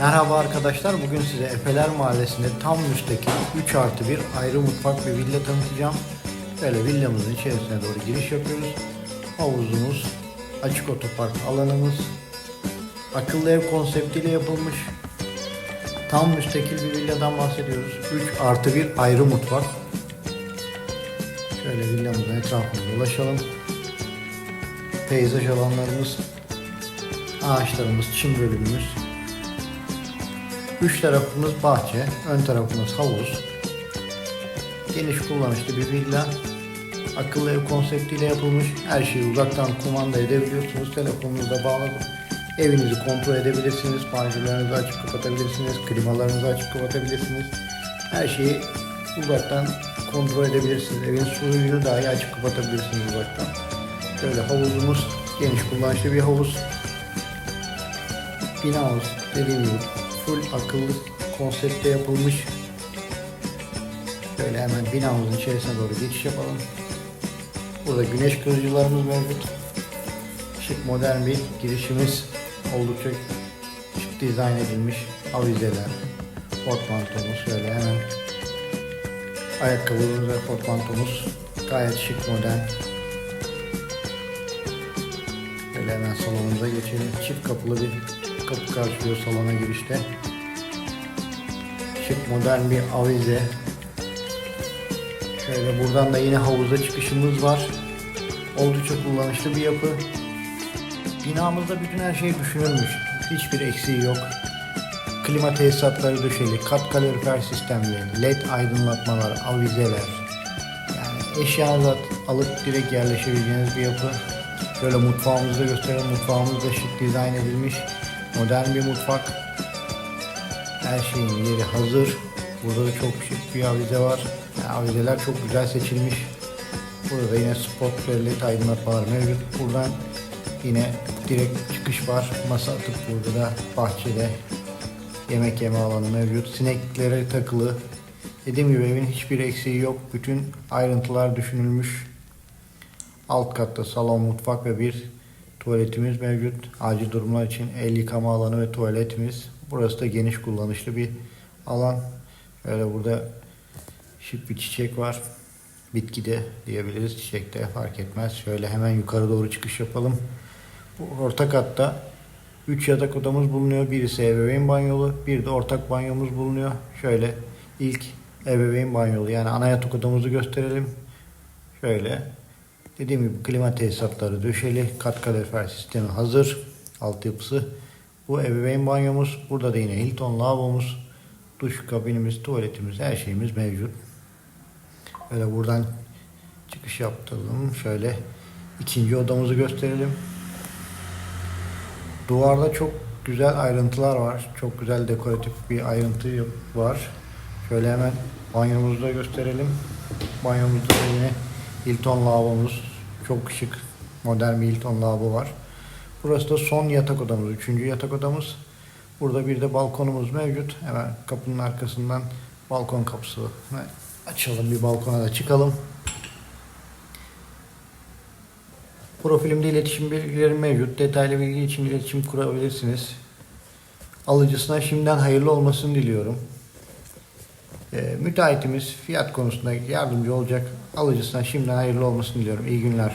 Merhaba arkadaşlar. Bugün size Efeler Mahallesi'nde tam müstakil 3 artı 1 ayrı mutfak bir villa tanıtacağım. Böyle villamızın içerisine doğru giriş yapıyoruz. Havuzumuz, açık otopark alanımız, akıllı ev konseptiyle yapılmış. Tam müstakil bir villadan bahsediyoruz. 3 artı 1 ayrı mutfak. Şöyle villamızın etrafına dolaşalım. Peyzaj alanlarımız, ağaçlarımız, çim bölümümüz, Üç tarafımız bahçe, ön tarafımız havuz. Geniş kullanışlı bir villa. Akıllı ev konseptiyle yapılmış. Her şeyi uzaktan kumanda edebiliyorsunuz. Telefonunuza bağladık. Evinizi kontrol edebilirsiniz. Panjurlarınızı açıp kapatabilirsiniz. Klimalarınızı açıp kapatabilirsiniz. Her şeyi uzaktan kontrol edebilirsiniz. Evin suyunu dahi açıp kapatabilirsiniz uzaktan. Böyle havuzumuz geniş kullanışlı bir havuz. Binamız dediğim gibi full akıllı konsepte yapılmış. Böyle hemen binamızın içerisine doğru geçiş yapalım. Burada güneş kırıcılarımız mevcut. Şık modern bir girişimiz. Oldukça şık dizayn edilmiş avizeler, portmantomuz şöyle hemen ayakkabımız ve portmantomuz gayet şık modern. Böyle hemen salonumuza geçelim. Çift kapılı bir kapı karşılıyor salona girişte. Şık modern bir avize. Şöyle buradan da yine havuza çıkışımız var. Oldukça kullanışlı bir yapı. Binamızda bütün her şey düşünülmüş. Hiçbir eksiği yok. Klima tesisatları döşeli, kat kalorifer sistemleri, led aydınlatmalar, avizeler. Yani eşyanızı alıp direkt yerleşebileceğiniz bir yapı. Şöyle mutfağımızı da gösterelim. Mutfağımız da şık dizayn edilmiş. Modern bir mutfak. Her şeyin yeri hazır. Burada da çok şık bir avize var. Avizeler çok güzel seçilmiş. Burada da yine spot ve led aydınlatmalar mevcut. Buradan yine direkt çıkış var. Masa atıp burada da bahçede yemek yeme alanı mevcut. Sineklere takılı. Dediğim gibi evin hiçbir eksiği yok. Bütün ayrıntılar düşünülmüş. Alt katta salon, mutfak ve bir tuvaletimiz mevcut. Acil durumlar için el yıkama alanı ve tuvaletimiz. Burası da geniş kullanışlı bir alan. Şöyle burada şık bir çiçek var. Bitki de diyebiliriz. Çiçek de fark etmez. Şöyle hemen yukarı doğru çıkış yapalım. Bu orta katta 3 yatak odamız bulunuyor. Birisi ebeveyn banyolu, bir de ortak banyomuz bulunuyor. Şöyle ilk ebeveyn banyolu yani ana yatak odamızı gösterelim. Şöyle dediğim gibi klima tesisatları döşeli, kat kalorifer sistemi hazır. Altyapısı. Bu ebeveyn banyomuz. Burada da yine Hilton lavabomuz, duş kabinimiz, tuvaletimiz, her şeyimiz mevcut. Böyle buradan çıkış yaptıralım. Şöyle ikinci odamızı gösterelim. Duvarda çok güzel ayrıntılar var. Çok güzel dekoratif bir ayrıntı var. Şöyle hemen banyomuzu da gösterelim. Banyomuzda da yine Hilton lavabomuz. Çok şık modern bir Hilton lavabo var. Burası da son yatak odamız. Üçüncü yatak odamız. Burada bir de balkonumuz mevcut. Hemen kapının arkasından balkon kapısı. Açalım bir balkona da çıkalım. Profilimde iletişim bilgilerim mevcut. Detaylı bilgi için iletişim kurabilirsiniz. Alıcısına şimdiden hayırlı olmasını diliyorum. Ee, müteahhitimiz fiyat konusunda yardımcı olacak. Alıcısına şimdiden hayırlı olmasını diliyorum. İyi günler.